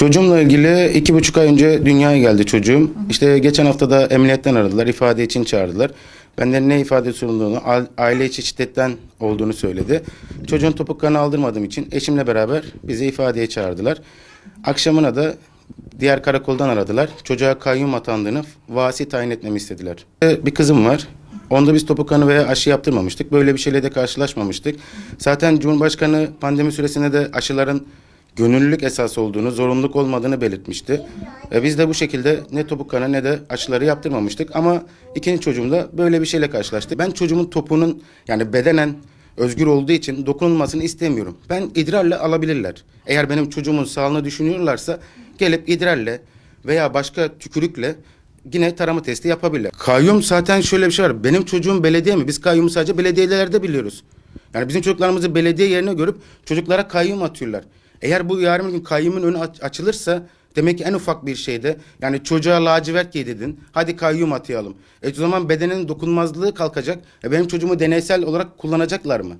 Çocuğumla ilgili iki buçuk ay önce dünyaya geldi çocuğum. İşte geçen hafta da emniyetten aradılar, ifade için çağırdılar. Benden ne ifade sorumluluğunu, a- aile içi şiddetten olduğunu söyledi. Çocuğun topuklarını aldırmadığım için eşimle beraber bizi ifadeye çağırdılar. Akşamına da diğer karakoldan aradılar. Çocuğa kayyum atandığını vasi tayin etmemi istediler. Bir kızım var. Onda biz topuklarını veya aşı yaptırmamıştık. Böyle bir şeyle de karşılaşmamıştık. Zaten Cumhurbaşkanı pandemi süresinde de aşıların gönüllülük esas olduğunu, zorunluluk olmadığını belirtmişti. E biz de bu şekilde ne topuklarına ne de aşıları yaptırmamıştık. Ama ikinci çocuğumda böyle bir şeyle karşılaştı. Ben çocuğumun topuğunun yani bedenen özgür olduğu için dokunulmasını istemiyorum. Ben idrarla alabilirler. Eğer benim çocuğumun sağlığını düşünüyorlarsa gelip idrarle veya başka tükürükle yine tarama testi yapabilirler. Kayyum zaten şöyle bir şey var. Benim çocuğum belediye mi? Biz kayyumu sadece belediyelerde biliyoruz. Yani bizim çocuklarımızı belediye yerine görüp çocuklara kayyum atıyorlar. Eğer bu yarın gün kayyumun önü aç- açılırsa demek ki en ufak bir şeyde yani çocuğa lacivert giydirdin hadi kayyum atayalım. E o zaman bedenin dokunmazlığı kalkacak. E benim çocuğumu deneysel olarak kullanacaklar mı?